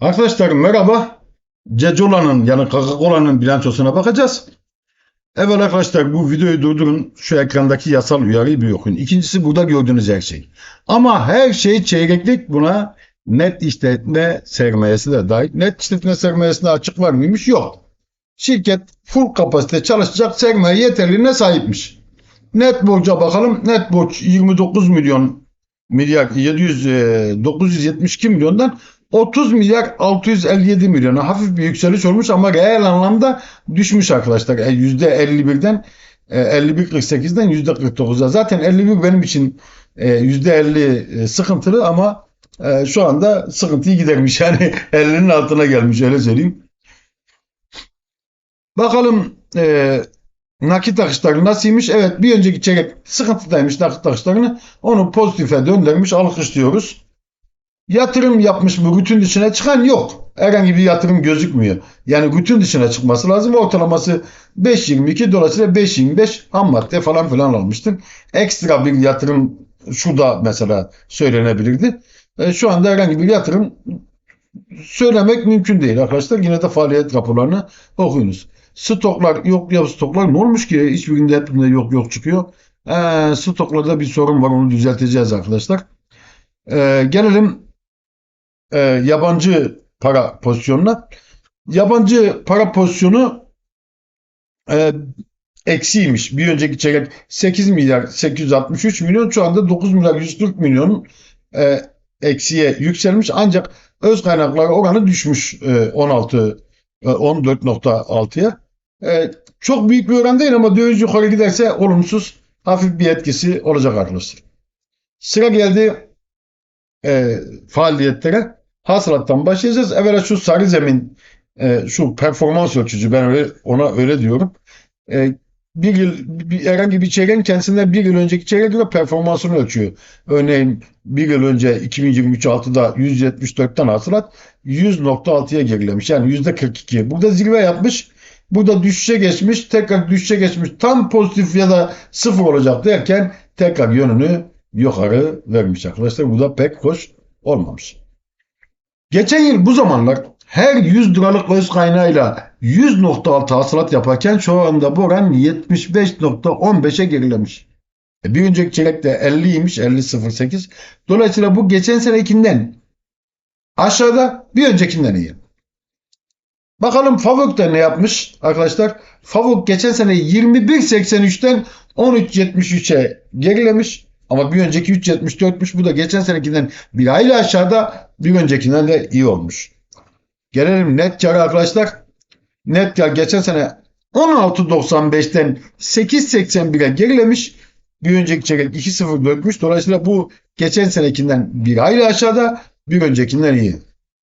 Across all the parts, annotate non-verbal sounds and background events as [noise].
Arkadaşlar merhaba. Cecola'nın yani Coca-Cola'nın bilançosuna bakacağız. Evet arkadaşlar bu videoyu durdurun. Şu ekrandaki yasal uyarıyı bir okuyun. İkincisi burada gördüğünüz her şey. Ama her şey çeyreklik buna net işletme sermayesi de dahil. Net işletme sermayesine açık var mıymış? Yok. Şirket full kapasite çalışacak sermaye yeterliğine sahipmiş. Net borca bakalım. Net borç 29 milyon milyar 700 e, 972 milyondan 30 milyar 657 milyona hafif bir yükseliş olmuş ama reel anlamda düşmüş arkadaşlar. E, %51'den e, 51.48'den %49'a. Zaten 51 benim için e, %50 e, sıkıntılı ama e, şu anda sıkıntıyı gidermiş. [laughs] Yani 50'nin altına gelmiş öyle söyleyeyim. Bakalım e, nakit akışları nasılmış? Evet bir önceki çeyrek sıkıntıdaymış nakit akışlarını. Onu pozitife döndürmüş alkışlıyoruz. Yatırım yapmış mı rutin dışına çıkan yok. Herhangi bir yatırım gözükmüyor. Yani rutin dışına çıkması lazım. Ortalaması 5.22 dolayısıyla 5.25 ham madde falan filan almıştır. Ekstra bir yatırım şu da mesela söylenebilirdi. E, şu anda herhangi bir yatırım söylemek mümkün değil arkadaşlar. Yine de faaliyet raporlarını okuyunuz. Stoklar yok ya stoklar ne olmuş ki? Hiçbirinde hepinde yok yok çıkıyor. E, stoklarda bir sorun var onu düzelteceğiz arkadaşlar. E, gelelim e, yabancı para pozisyonuna. Yabancı para pozisyonu e, eksiymiş. Bir önceki çeyrek 8 milyar 863 milyon şu anda 9 milyar 140 milyon e, eksiye yükselmiş ancak öz kaynakları oranı düşmüş e, 16 e, 14.6'ya. E, çok büyük bir oran değil ama döviz yukarı giderse olumsuz hafif bir etkisi olacak arkadaşlar. Sıra geldi e, faaliyetlere. Hasılattan başlayacağız. Evvela şu sarı zemin e, şu performans ölçücü ben öyle, ona öyle diyorum. E, bir yıl bir, herhangi bir çeyreğin kendisinden bir yıl önceki çeyreğe göre performansını ölçüyor. Örneğin bir yıl önce 2023 6'da 174'ten hasılat 100.6'ya gerilemiş. Yani %42. Burada zirve yapmış. Burada düşüşe geçmiş. Tekrar düşüşe geçmiş. Tam pozitif ya da sıfır olacak derken tekrar yönünü yukarı vermiş arkadaşlar. Bu da pek hoş olmamış. Geçen yıl bu zamanlar her 100 liralık öz kaynağıyla 100.6 hasılat yaparken şu anda bu oran 75.15'e gerilemiş. E bir önceki çeyrekte 50'ymiş 50.08. Dolayısıyla bu geçen senekinden aşağıda bir öncekinden iyi. Bakalım Favok da ne yapmış arkadaşlar? Favok geçen sene 21.83'ten 13.73'e gerilemiş. Ama bir önceki 3.74'müş. Bu da geçen senekinden bir aile aşağıda bir öncekinden de iyi olmuş. Gelelim net kar arkadaşlar. Net kar geçen sene 16.95'ten 8.81'e gerilemiş. Bir önceki çeyrek 2.0 bölmüş. Dolayısıyla bu geçen senekinden bir aile aşağıda bir öncekinden iyi.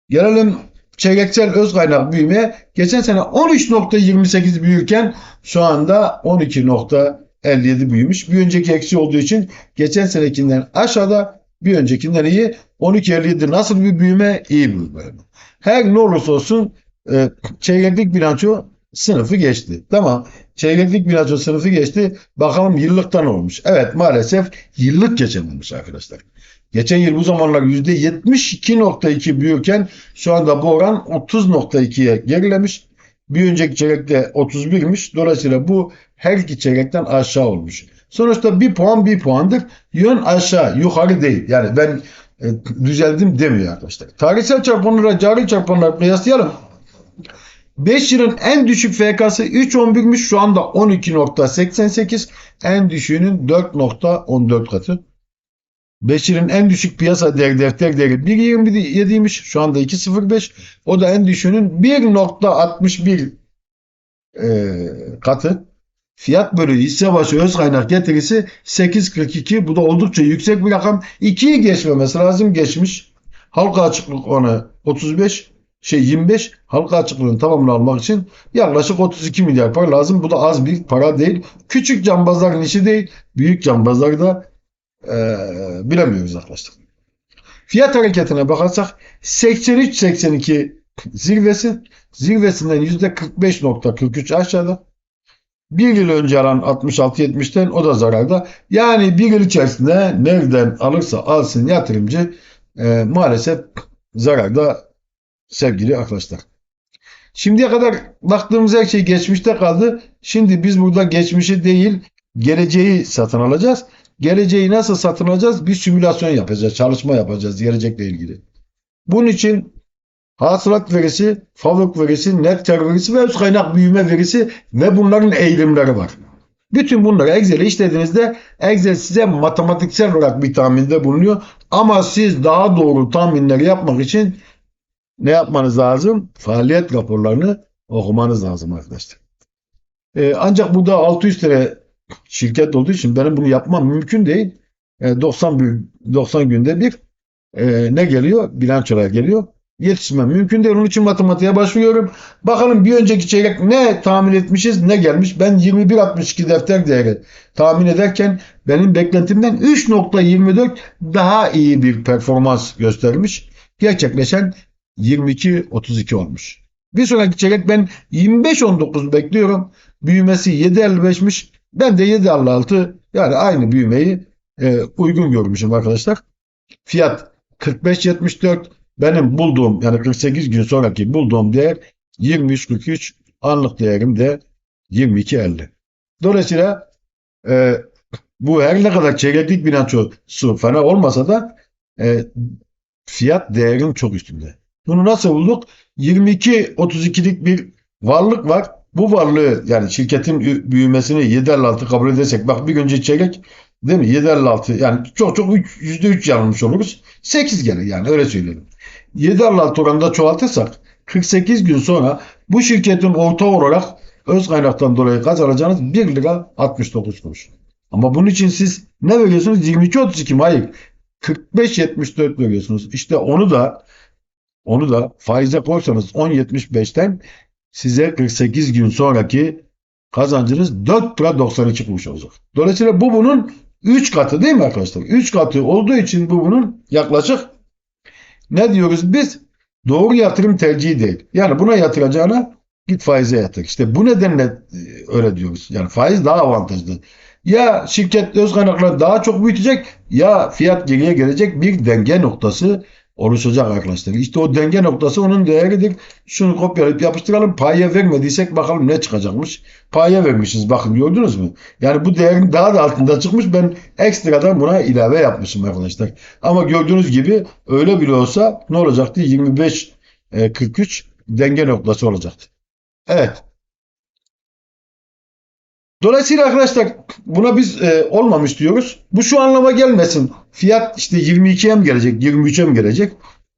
Gelelim çeyreksel öz kaynak büyümeye. Geçen sene 13.28 büyürken şu anda 12.57 büyümüş. Bir önceki eksi olduğu için geçen senekinden aşağıda bir öncekinden iyi. 12.57 nasıl bir büyüme? İyi bir büyüme. Her ne olursa olsun e, çeyreklik bilanço sınıfı geçti. Tamam. Çeyreklik bilanço sınıfı geçti. Bakalım yıllıktan olmuş. Evet maalesef yıllık geçememiş arkadaşlar. Geçen yıl bu zamanlar %72.2 büyürken şu anda bu oran 30.2'ye gerilemiş. Bir önceki çeyrekte 31'miş. Dolayısıyla bu her iki çeyrekten aşağı olmuş. Sonuçta bir puan bir puandır. Yön aşağı yukarı değil. Yani ben e, düzeldim demiyor arkadaşlar. Tarihsel çarpanlara cari çarpanlar kıyaslayalım. 5 yılın en düşük FK'sı 3.11'miş şu anda 12.88 en düşüğünün 4.14 katı. 5 yılın en düşük piyasa değeri defter değeri 1.27'ymiş şu anda 2.05 o da en düşüğünün 1.61 e, katı. Fiyat bölü hisse başı öz kaynak getirisi 8.42 bu da oldukça yüksek bir rakam. 2'yi geçmemesi lazım geçmiş. Halka açıklık oranı 35 şey 25 halka açıklığın tamamını almak için yaklaşık 32 milyar para lazım. Bu da az bir para değil. Küçük cambazların işi değil. Büyük cambazlar da e, bilemiyoruz arkadaşlar. Fiyat hareketine bakarsak 83-82 zirvesi zirvesinden %45.43 aşağıda. Bir yıl önce alan 66-70'ten o da zararda. Yani bir yıl içerisinde nereden alırsa alsın yatırımcı e, maalesef zararda sevgili arkadaşlar. Şimdiye kadar baktığımız her şey geçmişte kaldı. Şimdi biz burada geçmişi değil, geleceği satın alacağız. Geleceği nasıl satın alacağız? Bir simülasyon yapacağız, çalışma yapacağız gelecekle ilgili. Bunun için hasılat verisi, fabrik verisi, net kar verisi ve öz kaynak büyüme verisi ve bunların eğilimleri var. Bütün bunları Excel'e işlediğinizde Excel size matematiksel olarak bir tahminde bulunuyor. Ama siz daha doğru tahminleri yapmak için ne yapmanız lazım? Faaliyet raporlarını okumanız lazım arkadaşlar. Ee, ancak burada 600 lira şirket olduğu için benim bunu yapmam mümkün değil. Ee, 90 gün, 90 günde bir e, ne geliyor? Bilançolar geliyor. Yetişmem mümkün değil. Onun için matematiğe başvuruyorum. Bakalım bir önceki çeyrek ne tahmin etmişiz ne gelmiş. Ben 21.62 defter değeri tahmin ederken benim beklentimden 3.24 daha iyi bir performans göstermiş. Gerçekleşen 22.32 olmuş. Bir sonraki çeyrek ben 25.19 bekliyorum. Büyümesi 7.55'miş. Ben de 7.56 yani aynı büyümeyi e, uygun görmüşüm arkadaşlar. Fiyat 45.74 benim bulduğum yani 48 gün sonraki bulduğum değer 23.43 anlık değerim de 22.50. Dolayısıyla e, bu her ne kadar çeyreklik bilançosu fena olmasa da e, fiyat değerin çok üstünde. Bunu nasıl bulduk? 22.32'lik bir varlık var. Bu varlığı yani şirketin büyümesini 7.56 kabul edersek bak bir önce çeyrek değil mi? 7.56 yani çok çok üç- %3 yanılmış oluruz. 8 gelir yani öyle söyleyelim. 7.56 oranında çoğaltırsak 48 gün sonra bu şirketin orta olarak öz kaynaktan dolayı kazanacağınız 1 lira 69 kuruş. Ama bunun için siz ne veriyorsunuz? 22.32 mi? Hayır. 45.74 veriyorsunuz. İşte onu da onu da faize koysanız 10.75'ten size 48 gün sonraki kazancınız 4 lira 92 kuruş olacak. Dolayısıyla bu bunun 3 katı değil mi arkadaşlar? 3 katı olduğu için bu bunun yaklaşık ne diyoruz biz? Doğru yatırım tercihi değil. Yani buna yatıracağına git faize yatır. İşte bu nedenle e, öyle diyoruz. Yani faiz daha avantajlı. Ya şirket öz kaynakları daha çok büyütecek ya fiyat geriye gelecek bir denge noktası oluşacak arkadaşlar. İşte o denge noktası onun değeridir. Şunu kopyalayıp yapıştıralım. Paya vermediysek bakalım ne çıkacakmış. Paya vermişiz bakın gördünüz mü? Yani bu değerin daha da altında çıkmış. Ben ekstradan buna ilave yapmışım arkadaşlar. Ama gördüğünüz gibi öyle bile olsa ne olacaktı? 25 e, 43 denge noktası olacaktı. Evet. Dolayısıyla arkadaşlar buna biz e, olmamış diyoruz. Bu şu anlama gelmesin. Fiyat işte 22'ye mi gelecek, 23'e mi gelecek?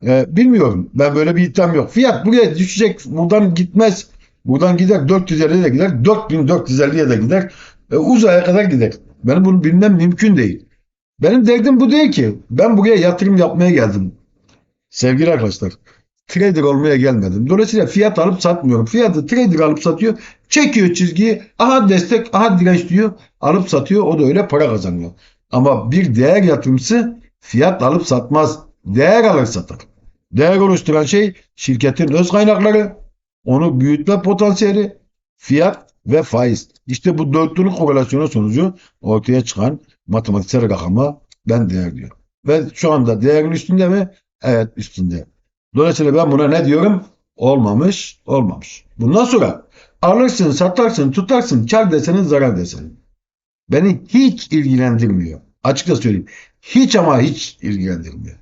E, bilmiyorum. Ben böyle bir iddiam yok. Fiyat buraya düşecek, buradan gitmez. Buradan gider 450'ye de gider, 4450'ye de gider. E, uzaya kadar gider. Benim bunu bilmem mümkün değil. Benim derdim bu değil ki. Ben buraya yatırım yapmaya geldim. Sevgili arkadaşlar. Trader olmaya gelmedim. Dolayısıyla fiyat alıp satmıyorum. Fiyatı trader alıp satıyor. Çekiyor çizgiyi. Aha destek, aha direnç diyor. Alıp satıyor. O da öyle para kazanıyor. Ama bir değer yatırımcısı fiyat alıp satmaz. Değer alır satar. Değer oluşturan şey şirketin öz kaynakları, onu büyütme potansiyeli, fiyat ve faiz. İşte bu dörtlünün korelasyonu sonucu ortaya çıkan matematiksel rakama ben değer diyorum. Ve şu anda değerin üstünde mi? Evet üstünde. Dolayısıyla ben buna ne diyorum? Olmamış, olmamış. Bundan sonra alırsın, satarsın, tutarsın, kar desenin, zarar desenin. Beni hiç ilgilendirmiyor. Açıkça söyleyeyim. Hiç ama hiç ilgilendirmiyor.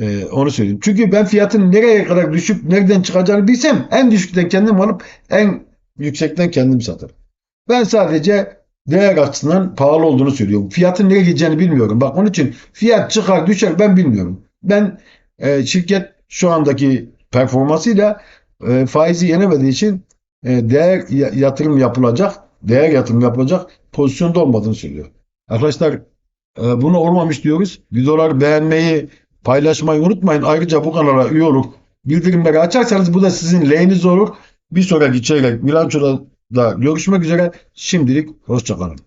Ee, onu söyleyeyim. Çünkü ben fiyatın nereye kadar düşüp nereden çıkacağını bilsem en düşükten kendim alıp en yüksekten kendim satarım. Ben sadece değer açısından pahalı olduğunu söylüyorum. Fiyatın nereye gideceğini bilmiyorum. Bak onun için fiyat çıkar düşer ben bilmiyorum. Ben e, şirket şu andaki performansıyla e, faizi yenemediği için e, değer ya- yatırım yapılacak, değer yatırım yapılacak pozisyonda olmadığını söylüyor. Arkadaşlar e, bunu olmamış diyoruz. Videoları beğenmeyi, paylaşmayı unutmayın. Ayrıca bu kanala üye olup bildirimleri açarsanız bu da sizin lehiniz olur. Bir sonraki çeyrek bilançoda da görüşmek üzere. Şimdilik hoşçakalın.